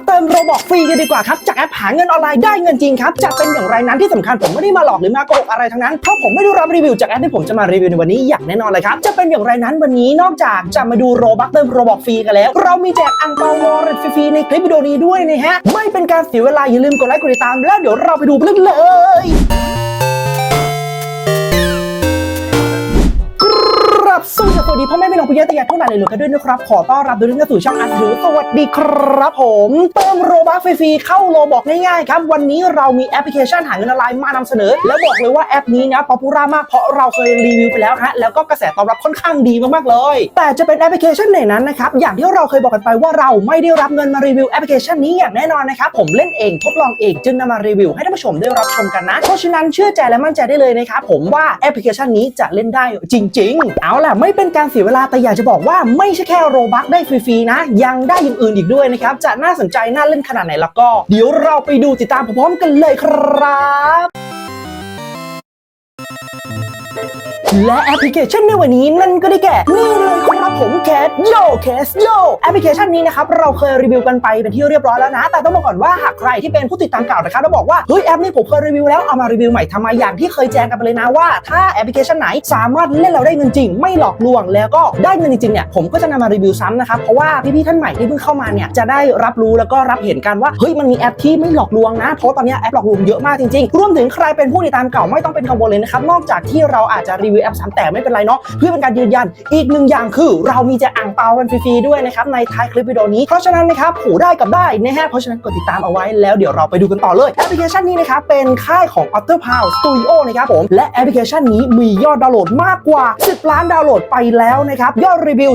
กเติมโรบอกฟรีกันดีกว่าครับ จากแอปหาเงินออนไลน์ได้เงินจริงครับ จะเป็นอย่างไรนั้นที่สำคัญผมไม่ได้มาหลอกหรือมาโกหกอะไรทั้งนั้น เพราะผมไม่ได้รับรีวิวจากแอปที่ผมจะมารีวิวในวันนี้อย่างแน่นอนเลยครับ จะเป็นอย่างไรนั้นวันนี้นอกจากจะมาดูโรบักเติมโรบอกฟรีกันแล้ว เรามีแจกอังเปาวอลเล็ตฟรีในคลิปวิดีโอนี้ด้วยนะฮะ ไม่เป็นการเสียเวลาอย่าลืมกดไลค์กดติดตาม แล้วเดี๋ยวเราไปดูกันเลย ดีพ่อแม่พี่น้องผู้ใหญ่ตะยาทุกหลายเลยหรือกันด้วยนะครับ ขอต้อนรับทุกท่านสู่ช่องอาร์ตสวัสดีครับผมเติมโรบัคฟรีๆเข้าโลบอกง่ายๆครับ วันนี้เรามีแอปพลิเคชันหาเงินออนไลน์มานำเสนอ แล้วบอกเลยว่าแอปนี้นะป๊อปปูล่ามากเพราะเราเคยรีวิวไปแล้วฮะแล้วก็กระแสตอบรับค่อนข้างดีมากๆเลย แต่จะเป็นแอปพลิเคชันไหนนั้นนะครับอย่างที่เราเคยบอกกันไปว่าเราไม่ได้รับเงินมารีวิวแอปพลิเคชันนี้อย่างแน่นอนนะครับผมเล่นเองทดลองเองจึงนำมารีวิวให้ท่านผู้ชมได้รับชมกันนะ เพราะฉะนั้นเชื่อใจและมั่นใจได้เลยนะครับผมว่าแอปพลิเคชันนี้จะเล่นได้จริง ๆ เอาล่ะไม่เป็นการเสียเวลาแต่อยากจะบอกว่าไม่ใช่แค่โรบักได้ฟรีๆนะ ยังได้อย่างอื่นอีกด้วยนะครับ จะน่าสนใจน่าเล่นขนาดไหนแล้วก็ เดี๋ยวเราไปดูติดตามพร้อมๆกันเลยครับ และแอปพลิเคชันในวันนี้นั่นก็ได้แก่ นี่เลยครับผมแคสโยแคสโยแอปพลิเคชันนี้นะครับ เราเคยรีวิวกันไปเป็นที่เรียบร้อยแล้วนะ แต่ต้องบอกก่อนว่าหากใครที่เป็นผู้ติดตามเก่านะครับแล้วบอกว่าเฮ้ยแอปนี้ผมเคยรีวิวแล้วเอามารีวิวใหม่ทำไมอย่างที่เคยแจ้งกันไปเลยนะว่า ถ้าแอปพลิเคชันไหนสามารถเล่นเราได้เงินจริง ไม่หลอกลวง แล้วก็ได้เงินจริงๆเนี่ยผมก็จะนำมารีวิวซ้ำนะครับเพราะว่าพี่ๆท่านใหม่ที่เพิ่งเข้ามาเนี่ยจะได้รับรู้แล้วก็รับเห็นกันว่าเฮ้ยมันมีแอปที่ไม่หลอกลวงนะเพราะตอนนี้แอปหลอกลวงเยอะมากจริงๆรวมถึงใครเป็นผู้ติดตามเก่าไม่ต้องเป็นกังวลเลยนะครับนอกจากที่เราอาจจะรีวิวแอปซ้ำแต่ไม่เป็นไรเนาะเพื่อเป็นการยืนยันอีกหนึ่งอย่างคือ เรามีแจกอ่างเปากันฟรีๆด้วยนะครับในท้ายคลิปวิดีโอนี้เพราะฉะนั้นนะครับผูได้กับได้นะฮะเพราะฉะนั้นกดติดตามเอาไว้แล้วเดี๋ยวเราไปดูกันต่อเลยแอปพลิเคชันนี้นะครับเป็นค่ายของ Otter p o w Studio นะครับผมและแอปพลิเคชันนี้มียอดดาวน์โหลดมากกว่า 10 ล้านดาวน์โหลดไปแล้วนะครับยอดรีวิว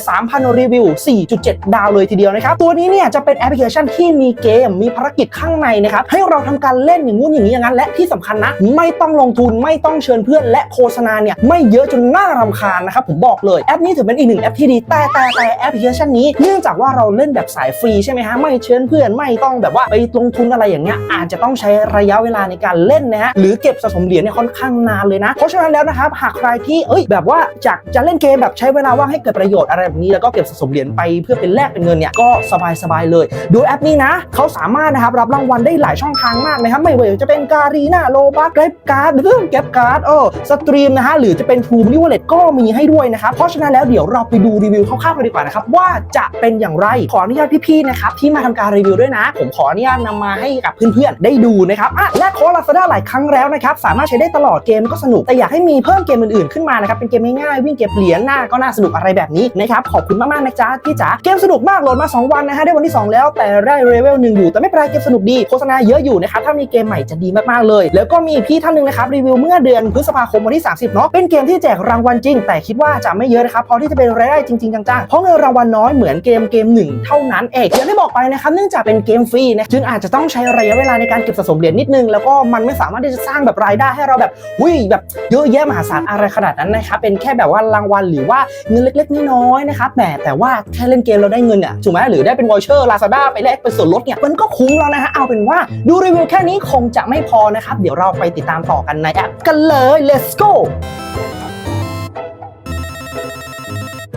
23,000 รีวิว 4.7 ดาวเลยทีเดียวนะครับตัวนี้เนี่ยจะเป็นแอปพลิเคชันที่มีเกมมีภารกิจข้างในนะครับให้เราทำการเล่นอย่างงู้นอย่างนี้อย่างนั้นและที่สำคัญนะไม่ต้องลงทุนไม่ต้องเชิญเพื่อนและโฆษณาเนี่ยไม่เยอะจนน่ารำคาญนะครับผมบอกเลยแอปนี้ถือเป็นอีกหนึ่งแอปที่ดีแต่แต่แต่แอปพลิเคชันนี้เนื่องจากว่าเราเล่นแบบสายฟรีใช่ไหมฮะไม่เชิญเพื่อนไม่ต้องแบบว่าไปลงทุนอะไรอย่างเงี้ยอาจจะต้องใช้ระยะเวลาในการเล่นนะฮะหรือเก็บสะสมเหรียญเนี่ยค่อนข้างนานเลยนะ เพราะฉะนั้นแล้วนะครับหากใครที่เอ้ยแบบว่าจากจะเล่นเกมแบบใช้เวลาว่างให้เกิดประโยชน์อะไรแบบนี้แล้วก็เก็บสะสมเหรียญไปเพื่อเป็นแลกเป็นเงินเนี่ยก็สบายสบายๆเลยโดยแอปนี้นะเขาสามารถนะครับรับรางวัลได้หลายช่องทางมากนะครับไม่ว่าจะเป็นการีนาโลบัคเกรฟการ์ดหรือเก็บการ์ดเออสตรีมนะฮะหรือจะเป็นทูมิวเลตก็มีให้ด้วยนะครับ เพราะฉะนั้นแล้วเดี๋ยวเราไปดูรีวิวคร่าวๆกันดีกว่านะครับว่าจะเป็นอย่างไรขออนุญาตพี่ๆนะครับที่มาทำการรีวิวด้วยนะ ผมขออนุญาตนำมาให้กับเพื่อนๆได้ดูนะครับอะและโค้ดลาซาด้าหลายครั้งแล้วนะครับสามารถใช้ได้ตลอดเกมก็สนุกแต่อยากให้มีเพิ่มเกมอื่นๆขึ้นมานะครับเป็นเกมง่ายๆวิ่งเก็บเหรียญหน้าก็น่าสนุกอะไรแบบนี้นะครับขอบคุณมากๆนะจ๊ะพี่จ๋าเกมสนุกมากโหลดมา 2 วันนะฮะได้วันที่ 2 แล้วแต่ได้เลเวลหนึ่งอยู่แต่ไม่เป็นไรเกมสนุกดีโฆษณาเยอะอยู่นะครับถ้ามีเกมใหม่จะดีมากๆเลย แล้วก็มีพี่ท่านหนึ่งนะครับรีวิวเมื่อเดือนพฤษภาคมวันที่ 30เนาะเป็นเกมที่แจกรางวัลจริง แต่คิดว่าจะไม่เยอะนะครับพอที่จะเป็นรายได้จริงๆจังๆเพราะเงินรางวัลน้อยเหมือนเกมเกมหนึ่งเท่านั้นเองอย่างที่บอกไปนะครับเนื่องจากเป็นเกมฟรีนะจึงอาจจะต้องใช้ระยะเวลาในการเก็บสะสมเหรียญนิดนึง แล้วก็มันไม่สามารถที่จะสร้างแบบรายได้ให้เราแบบอุ้ยแบบเยอะแยะมหาศาลอะไรขนาดนั้นนะครับเป็นแค่แบบว่ารางวัลหรือว่าเงินเล็กๆน้อยๆนะครับแหมแต่ว่าแค่เล่นเกมเราได้เงินเนี่ยถูกไหมหรือได้เป็นวอเชอร์ลาซาด้าไปแลกเป็นส่วนลดเนี่ยมันก็คุ้มแล้วนะฮะเอาเป็นว่าดูรีวิวแค่นี้คงจะไม่พอนะครับเดี๋ยวเราไปติดตามต่อกันในแอปกันเลย let's go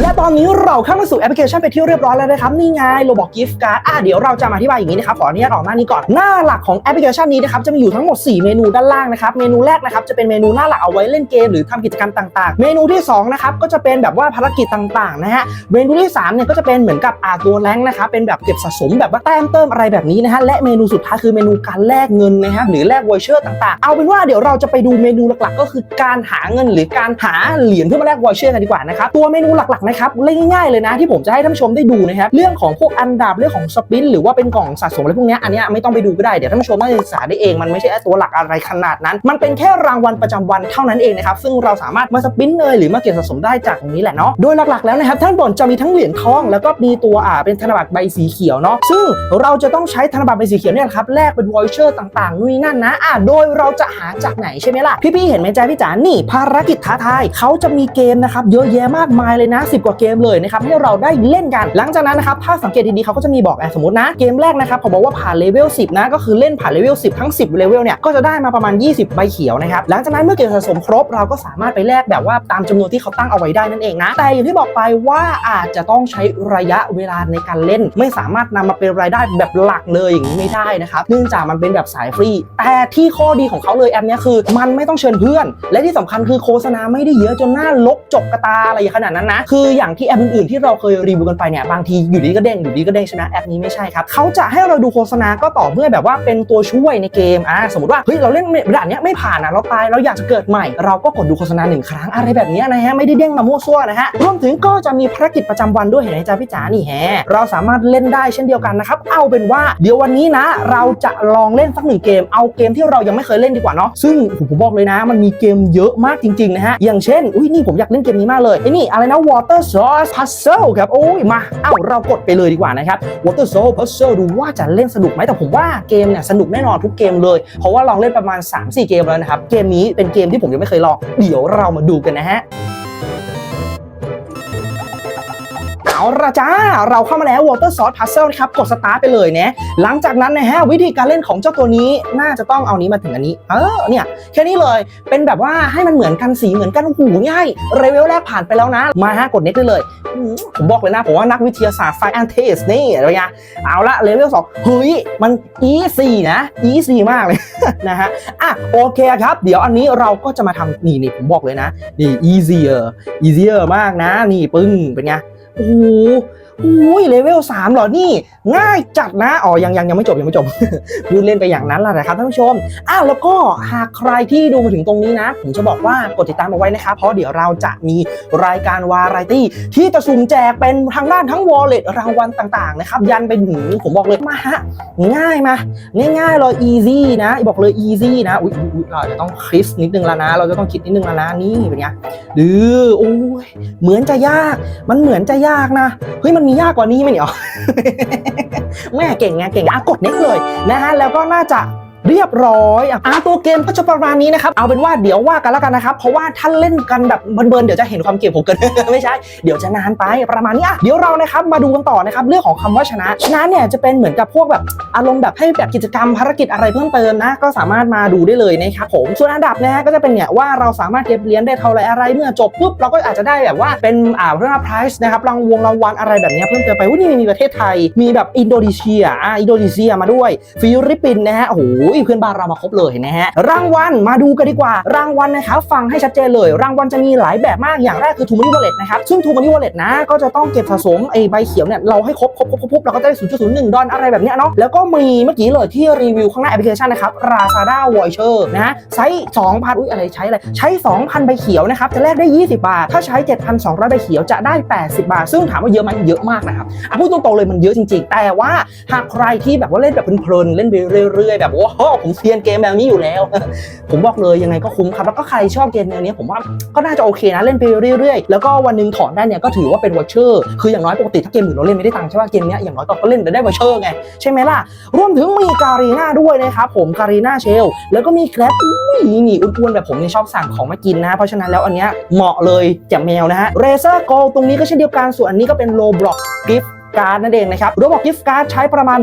และตอนนี้เราเข้ามาสู่แอปพลิเคชันไปนที่ยวเรียบร้อยแล้วนะครับ นี่ไงโรบอกกิฟต์การ์ดอะเดี๋ยวเราจะมาอธิบายอย่างนี้นะครับขออนุญาตออกหน้านี้ก่อนหน้าหลักของแอปพลิเคชันนี้นะครับจะมีอยู่ทั้งหมด 4 เมนูด้านล่างนะครับเมนูแรกนะครับจะเป็นเมนูหน้าหลักเอาไว้เล่นเกมหรือทำกิจกรรมต่างๆ เมนูที่2นะครับก็จะเป็นแบบว่าภารกิจต่างๆนะฮะเมนูที่3เนี่ยก็จะเป็นเหมือนกับอาตัวแรงนะครับเป็นแบบเก็บสะสมแบบว่าแต้มเติมอะไรแบบนี้นะฮะและเมนูสุดท้ายคือเมนูการแลกเงินนะฮะหรือแลกวอเชอร์ต่างๆ เอาเป็นว่าเดี๋ยวเราจะไปดูเมนูหลักๆ ก็คือการหาเงินหรือการหาเหรียญเพื่อมาแลกวอเชอร์กันดีกว่านะครับตัวเมนูหลักนะครับเล่นง่ายๆเลยนะที่ผมจะให้ท่านผู้ชมได้ดูนะครับเรื่องของพวกอันดับเรื่องของสปินหรือว่าเป็นกล่องสะสมอะไรพวกนี้อันนี้ไม่ต้องไปดูก็ได้เดี๋ยวท่านผู้ชมต้องศึกษาได้เองมันไม่ใช่ตัวหลักอะไรขนาดนั้น มันเป็นแค่รางวัลประจำวันเท่านั้นเองนะครับซึ่งเราสามารถมาสปินเลยหรือมาเก็บสะสมได้จากตรงนี้แหละเนาะโดยหลักๆแล้วนะครับท่านบนจะมีทั้งเหรียญทอง แล้วก็มีตัวอ่าเป็นธนบัตรใบสีเขียวเนาะซึ่งเราจะต้องใช้ธนบัตรใบสีเขียวเนี่ยครับแลกเป็นวอยเชอร์ต่างๆนู่นนนั่นนะอ่าโดยเราจะหาจากไหนใช่ไหมล่ะพี่ๆเห็นไหมจ๊ะพี่จ๋านี่ภารกิจท้าทายเขาจะมีเกมนะครับเยอะแยะมากมายเลยนะ20กว่าเกมเลยนะครับให้เราได้เล่นกัน หลังจากนั้นนะครับถ้าสังเกตดีๆเขาก็จะมีบอกอะสมมตินะเกมแรกนะครับเขาบอกว่าผ่านเลเวล10 นะก็คือเล่นผ่านเลเวล10 ทั้ง 10 เลเวลเนี่ยก็จะได้มาประมาณ 20 ใบเขียวนะครับหลังจากนั้นเมื่อเก็บสะสมครบเราก็สามารถไปแลกแบบว่าตามจำนวนที่เขาตั้งเอาไว้ได้นั่นเองนะแต่อย่างที่บอกไปว่าอาจจะต้องใช้ระยะเวลาในการเล่น ไม่สามารถนำมาเป็นรายได้แบบหลักเลยอย่างนี้ไม่ได้นะครับเนื่องจากมันเป็นแบบสายฟรี แต่ที่ข้อดีของเขาเลยแอปเนี้ยคือ มันไม่ต้องเชิญเพื่อน และที่สำคัญคือโฆษณาไม่ได้เยอะจนหน้าลกจกกระตาอะไรขนาดนั้นนะคืออย่างที่แอปอื่นๆที่เราเคยรีวิวกันไปเนี่ยบางทีอยู่ดีก็เด้งอยู่ดีก็เด้งใช่ไหมแอปนี้ไม่ใช่ครับเขาจะให้เราดูโฆษณาก็ต่อเมื่อแบบว่าเป็นตัวช่วยในเกมอ่าสมมติว่าเฮ้ยเราเล่นด่านเนี้ยไม่ผ่านนะเราตายเราอยากจะเกิดใหม่ เราก็กดดูโฆษณาหนึ่งครั้งอะไรแบบนี้นะฮะไม่ได้เด้งมามั่วซั่วนะฮะรวมถึงก็จะมีภารกิจประจำวันด้วยเห็นไหมจ๊ะพี่จ๋านี่แฮะเราสามารถเล่นได้เช่นเดียวกันนะครับเอาเป็นว่าเดี๋ยววันนี้นะ เราจะลองเล่นสักหนึ่งเกม เอาเกมที่เรายังไม่เคยเล่นดีกว่าเนาะซึ่งผมบอกเลยนะ มันมีเกมเยอะมากจริงๆนะฮะอย่างเช่นอุ้ยนี่ผมอยากเล่นเกมนี้มากเลยไอ้นี่อะไรนะ Water Water Source Puzzle ครับ โอ้ย มา เอ้า เรากดไปเลยดีกว่านะครับ Water Source Puzzle ดูว่าจะเล่นสนุกไหมแต่ผมว่าเกมเนี่ยสนุกแน่นอนทุกเกมเลย เพราะว่าลองเล่นประมาณ 3-4 เกมแล้วนะครับ เกมนี้เป็นเกมที่ผมยังไม่เคยลอง เดี๋ยวเรามาดูกันนะฮะ เอาละจ้า เราเข้ามาแล้ว Water Source Puzzle นะครับ กดสตาร์ทไปเลยนะ หลังจากนั้นนะฮะ วิธีการเล่นของเจ้าตัวนี้น่าจะต้องเอานี้มาถึงอันนี้ เออ เนี่ย แค่นี้เลย เป็นแบบว่าให้มันเหมือนกันสีเหมือนกันหูง่ายเรเวลแรกผ่านไปแล้วนะ มาฮะ กดเน็ตได้เลย ผมบอกเลยนะ ผมว่านักวิทยาศาสตร์ไฟแอนเทสนี่อะไรเงี้ยเอาละเลเวลสองเฮ้ย มัน easy นะ easy มากเลยนะฮะ อะ โอเคครับ เดี๋ยวอันนี้เราก็จะมาทำนี่นี่ผมบอกเลยนะ นี่ easier easier มากนะ นี่ปึ้ง เป็นไง โอ้โหโอ้ยเลเวล3เหรอนี่ ง่ายจัดนะอ๋อยังยังยังไม่จบยังไม่จบพูดเล่นไปอย่างนั้นแหละนะครับท่านผู้ชมอะแล้วก็หากใครที่ดูมาถึงตรงนี้นะผมจะบอกว่ากดติดตามเอาไว้นะครับเพราะเดี๋ยวเราจะมีรายการวาไรตี้ที่จะสุ่มแจกเป็นทางด้านทั้ง wallet รางวัลต่างๆนะครับยันไปถึงผมบอกเลยมาฮะง่ายมาง่ายๆเลย easy นะ บอกเลย easy นะอุ๊ยอุ๊ยอุ๊ยเราจะต้องคิดนิดนึงแล้วนะ เราจะต้องคิดนิดนึงแล้วนะนี่เป็นไงหรือโอ้ยเหมือนจะยาก มันเหมือนจะยากนะเฮ้ยมันมียากกว่านี้ไหมเนี่ยแม่เก่งไงเก่งอะกดเน็กเลยนะฮะแล้วก็น่าจะ เรียบร้อยอะตัวเกมก็จะประมาณนี้นะครับ เอาเป็นว่าเดี๋ยวว่ากันแล้วกันนะครับ เพราะว่าถ้าเล่นกันแบบเบิร์นๆเดี๋ยวจะเห็นความเก่งผมเกิน ไม่ใช่ เดี๋ยวจะนานไปประมาณนี้อะเดี๋ยวเรานะครับมาดูกันต่อนะครับเรื่องของคำว่าชนะ ชนะเนี่ยจะเป็นเหมือนกับพวกแบบอารมณ์แบบให้แบบกิจกรรมภารกิจอะไรเพิ่มเติมนะ ก็สามารถมาดูได้เลยนะครับผมส่วนอันดับนะฮะก็จะเป็นเนี่ยว่าเราสามารถเก็บเหรียญได้เท่าไรอะไรเมื่อจบปุ๊บเราก็อาจจะได้แบบว่าเป็นอ่าเรื่อง prize นะครับรางวงรางวัลอะไรแบบนี้เพิ่มเติมไปวุ้ยนี่มีประเทศไทยมีแบบอินโดนีเซียอ่าอินโดนีเซียมาด้วยฟิลิปปินส์นะฮะโอ้โหเพื่อนบ้านเรามาครบเลยนะฮะรางวัลมาดูกันดีกว่า รางวัลนะครับฟังให้ชัดเจนเลย รางวัลจะมีหลายแบบมากอย่างแรกคือทูมันนี่วอลเล็ตนะครับซึ่งทูมันนี่วอลเล็ตนะก็จะต้องเก็บสะสมไอ้ใบเขียวเนี่ยเราให้ครบครบครบครบครบเราก็จะได้0.01ดศูนย์หนึ่งดอลอะไรแบบเนี้ยเนาะแล้วก็มีเมื่อกี้เลยที่รีวิวข้างหน้าแอปพลิเคชันนะครับ Lazada Voucher นะฮะใช้2,000อุ้ยอะไรใช้อะไรใช้ 2,000 ใบเขียวนะครับจะแลกได้ 20 บาท ถ้าใใช้ 7,200 ใบเขียวจะได้ 80 บาท ซึ่งถามว่าเยอะไหมเยอะมากนะครับอะพูดตรงๆเลยมันเยอะจริง ๆ แต่ว่าหากใครที่แบบว่าเล่นแบบเพลินๆเล่นไปเรื่อยๆแบบโอ้โหผมเซียนเกมแบบนี้อยู่แล้ว ผมบอกเลยยังไงก็คุ้มครับแล้วก็ใครชอบเกมแนวนี้ผมว่าก็น่าจะโอเคนะเล่นไปเรื่อยๆ แล้วก็วันหนึงถอนได้เนี่ยก็ถือว่าเป็นวอเชอร์คืออย่างน้อยปกติถ้าเกมอื่นเราเล่นไม่ได้ตังค์ใช่ป่ะเกมนี้อย่างน้อยก็เล่นแต่ได้วอเชอร์ไงใช่ไหมล่ะรวมถึงมีการีน่าด้วยนะครับผมการีน่าเชลแล้วก็มีแกร็บหนี่อ้วนๆแบบผมนี่ชอบสั่งของมากินนะ เพราะฉะนั้นแล้วอันเนี้ยเหมาะเลยแจ่มแมวนะฮะเรเซอร์โกตรงนี้ก็เช่นเดียวกันส่วนอันนี้ก็เป็นโลบล็อกกิฟ การ์ดนั่นเองนะครับโรบอกกิฟต์การ์ดใช้ประมาณ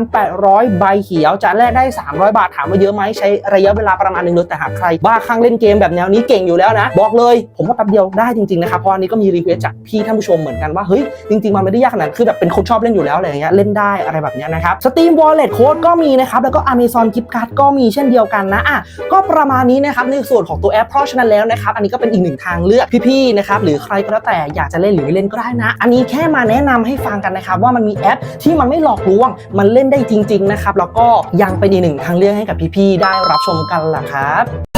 18,800 ใบเขียวจะแลกได้ 300 บาทถามว่าเยอะไหมใช้ระยะเวลาประมาณหนึงเลยแต่หากใคร บ้าคลั่งเล่นเกมแบบแนวนี้เก่งอยู่แล้วนะ บอกเลย ผมว่าแป๊บเดียวได้จริงๆนะครับเพราะอันนี้ก็มีรีเควสจากพี่ท่านผู้ชมเหมือนกันว่าเฮ้ยจริงๆมันไม่ได้ยากขนาดคือแบบเป็นคนชอบเล่นอยู่แล้วอะไรอย่างเงี้ยเล่นได้อะไรแบบเนี้ยนะครับ Steam Wallet Code ก็มีนะครับแล้วก็ Amazon Gift Card ก็มีเช่นเดียวกันนะอะก็ประมาณนี้นะครับในส่วนของตัวแอปเพราะฉะนั้นแล้วนะครับอันนี้ก็เป็นอีกหนึ่งทางเลือกพี่ๆนะครับหรือใครก็แล้วแต่อยากจะเล่นหรือไม่เล่นก็ได้นะ อันนี้แค่มาแนะนำให้ฟังกันนะครับว่ามันมีแอปที่มันไม่หลอกลวง มันเล่นได้จริง ๆ นะครับ แล้วก็ยังเป็นอีกหนึ่งทางเลือกให้กับพี่ๆได้รับชมกันล่ะครับ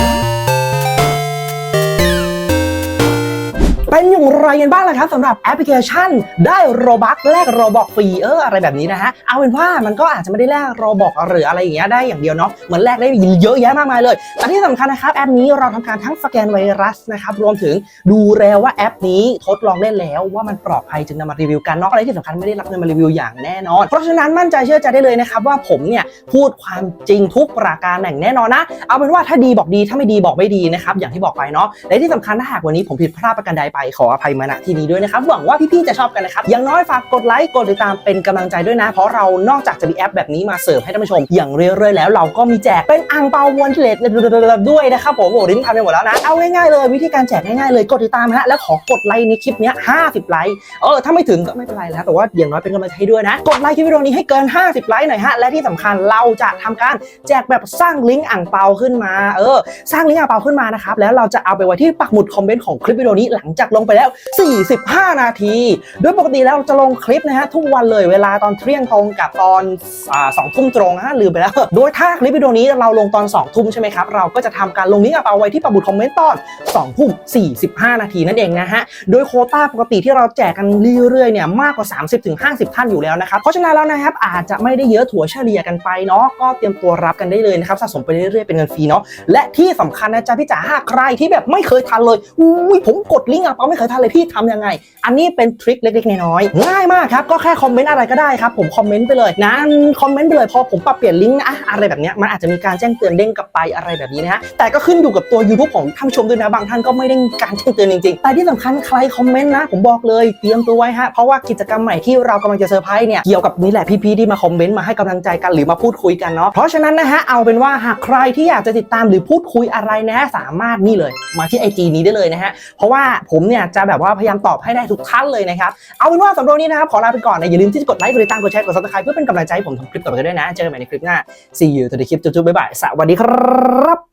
เป็นอย่างไรกันบ้างล่ะครับสำหรับแอปพลิเคชัน ได้โรบัคแลกโรบอกฟรีเอออะไรแบบนี้นะฮะเอาเป็นว่ามันก็อาจจะไม่ได้แลกโรบอกหรืออะไรอย่างเงี้ยได้อย่างเดียวเนาะเหมือนแลกได้เยอะแยะมากมายเลยแต่ที่สำคัญนะครับแอปนี้เราทำการทั้งสแกนไวรัสนะครับรวมถึงดูแล้วว่าแอปนี้ทดลองเล่นแล้วว่ามันปลอดภัยจึงนำมารีวิวกันเนอกอะไรที่สำคัญไม่ได้รับเงินมารีวิวอย่างแน่นอน เพราะฉะนั้นมั่นใจเชื่อใจได้เลยนะครับว่าผมเนี่ยพูดความจริงทุกประการอย่างแน่นอนนะ เอาเป็นว่าถ้าดีบอกดีถ้าไม่ดีบอกไม่ดีนะครับอย่างที่บอกไปเนาะและที่สำคัญถ้าหากวันนี้ผมผิดพลาดประการใดไปไปขออภัยมาณที่นี้ด้วยนะครับหวังว่าพี่ๆจะชอบกันนะครับอย่างน้อยฝากกดไลค์กดติดตามเป็นกำลังใจด้วยนะ เพราะเรานอกจากจะมีแอปแบบนี้มาเสิร์ฟให้ท่านผู้ชม อย่างเรื่อยๆแล้วเราก็มีแจกเป็นอ่างเปาวนเลทด้วยนะครับผมโอ้โหลิ้นทำไปหมดแล้วนะเอาง่ายๆเลยวิธีการแจกง่ายๆเลยกดติดตามฮะแล้วขอกดไลค์ในคลิปนี้50 ไลค์เออถ้าไม่ถึงก็ไม่เป็นไรแล้วแต่ว่าอย่างน้อยเป็นกำลังใจให้ด้วยนะ กดไลค์คลิปวิดีโอนี้ให้เกิน 50 ไลค์หน่อยฮะและที่สำคัญเราจะทำการแจกแบบสร้างลิงก์อ่างเปาขึ้นมาเออสร้างลิงก์อ่างเปาขึ้นมานะครับแล้วเราจะเอาไปไว้ที่ปักหมุดคอมเมนต์ของคลิปวิดีโอนี้หลังจากลงไปแล้ว 45 นาที โดยปกติแล้วเราจะลงคลิปนะฮะทุกวันเลยเวลาตอนเที่ยงตรงกับตอนอสองทุ่มตรงนะฮะลืมไปแล้ว โดยถ้าคลิปวิดีโอนี้เราลงตอน 2 ทุ่มใช่ไหมครับ เราก็จะทำการลงลิงก์อ่างเปาไว้ที่ปักหมุคอมเมนต์ตอน 2 ทุ่ม 45 นาทีนั่นเองนะฮะ โดยโคต้าปกติที่เราแจกกันเรื่อยๆเนี่ยมากกว่า 30-50 ท่านอยู่แล้วนะครับ เพราะฉะนั้นแล้วนะครับอาจจะไม่ได้เยอะถั่วเฉลี่ยกันไปเนาะก็เตรียมตัวรับกันได้เลยนะครับสะสมไปเรื่อยๆเป็นเงินฟรีเนาะและที่สำคัญนะจ๊ะพี่จ๋าหากใครที่แบบไม่เคยทันเลยอุ้ยผมกดลิงก์อะเปาไม่เคยทันเลยพี่ทำยังไง อันนี้เป็นทริคเล็กๆน้อยๆง่ายมากครับก็แค่คอมเมนต์อะไรก็ได้ครับผมคอมเมนต์ไปเลยนะคอมเมนต์ไปเลยพอผมปรับเปลี่ยนลิงก์นะอะอะไรแบบเนี้ยมันอาจจะมีการแจ้งเตือนเด้งกลับไปอะไรแบบนี้นะฮะแต่ก็ขึ้นอยู่กับตัว YouTube ของท่านผู้ชมด้วยนะบางท่านก็ไม่ได้การแจ้งเตือนจริงๆแต่ที่สำคัญใครคอมเมนต์นะ ผมบอกเลยเตรียมตัวไว้ฮะเพราะว่ากิจกรรมใหม่ที่เรากำลังจะเซอร์ไพรส์เนี่ยเกี่ยวกับนี่แหละพี่ๆที่มาคอมเมนต์มาให้กำลังใจกันหรือมาพูดคุยกันเนาะเพราะฉะนั้นนะฮะเอาเป็นว่าหากใครที่อยากจะติดตามหรือพูดคุยอะไรนะฮะสามารถนี่เลย มาที่ IG นี้ได้เลยนะฮะเพราะว่าผมเนี่ยจะแบบว่าพยายามตอบให้ได้ทุกท่านเลยนะครับ เอาเป็นว่าสำหรับวันนี้นะครับขอลาไปก่อนนะอย่าลืมที่จะกดไลค์กดติดตามกดแชร์กดซับสไครป์เพื่อเป็นกำลังใจให้ผมทำคลิปต่อไปด้วยนะ เจอกันใหม่ในคลิปหน้า see you ตัวในคลิปจุ๊บๆบ๊ายบายสวัสดีครับ